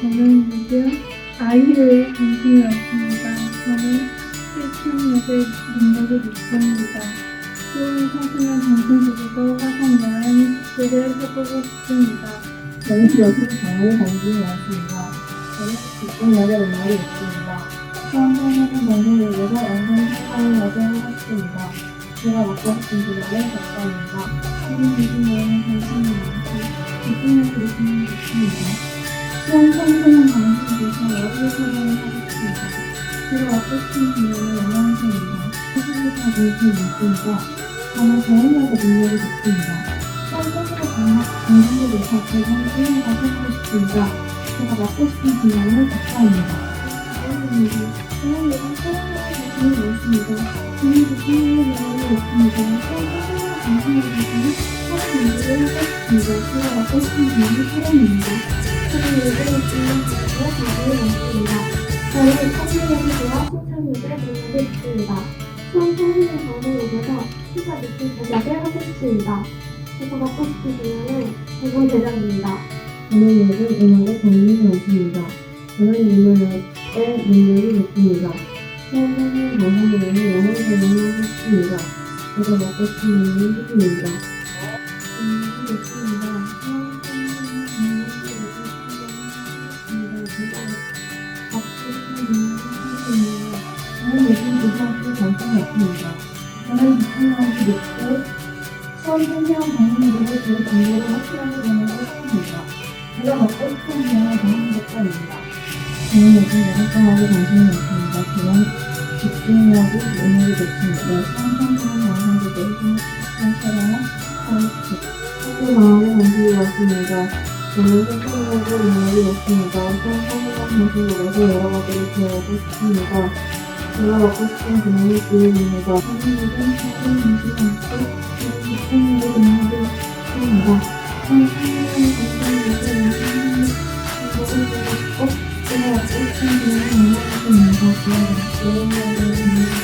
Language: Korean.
저는 요즘 아이를 관심이 없습니다. 저는 시험력에 능력이 높습니다. 좋은 청소년 정신적으로 화성 여행 축제를 해보고 싶습니다. 저는 기업은 장르에 관심이 많습니다. 저는 집중력에 능력이 있습니다. 수험생활은 전공을 위해서 연생 생활을 하고 싶습니다. 제가 맡고 싶은 직업은 작가입니다. 저는 요즘 여행에 관심이 많고 집중력이 높은 좋습니다. 수험 청소년 방송에서 여러 촬영을 하고 싶습니다. 제가 싶은 분야는 영양사입니다. 세상에서 관심이 있습니다. 저는 대응력에 능력이. 수험 청소년 방학 정신력에서 대상 수행가 하고 싶습니다. 제가 맡고 싶은 분야는 작가입니다. 저는 요즘 사랑하는 관심이 많습니다. 저는 집중력에 능력이 높습니다. 수험 청소년 방송에 대해서 사랑 연구를 하고 싶습니다. 제가 맡고 싶은 분야는 사랑입니다. 저는 요즘 집중력과 관심이 많습니다. 저는 청소년에 대한 생산력에 능력이 있습니다. 수험 청소년 방송국에서 시사 미팅 제작을 하고 싶습니다. 제가 맡고 싶은 분야는 대본 제작입니다. 저는 요즘 음악에 관심이 많습니다. 저는 유머력에 능력이 높습니다. 수험생활 방송국에는 영어 대응을 하고 싶습니다. 제가 맡고 싶은 분야는 수준입니다. 맡고 싶은 분야는 사랑입니다. 저는 고등학교 6급 수험 생활 방송국으로 제 공부를 확실하게 보내고 싶습니다. 제가 맡고 싶은 분야는 방송작가입니다. 저는 요즘 영어과학에 관심이 많습니다. 저는 집중력이 능력이 높습니다. 수험 생활 방송국에서 촬영을 하고 싶습니다. 학교 마을에 관심이 많습니다. 저는 생각하고 능력이 높습니다. 생각하는 방송국에서 여러 가지를 배우고 싶습니다. 맡고 싶은 분야는 교육입니다. 저는 요즘 사진 관심이 많고 저는 집중력이 능력이 높습니다. 저는 생각하는 방송국에서 영상을 보고 싶고 제가 맡고 싶은 분야는 영어학입니다. 저는 교육력이 능력이 있고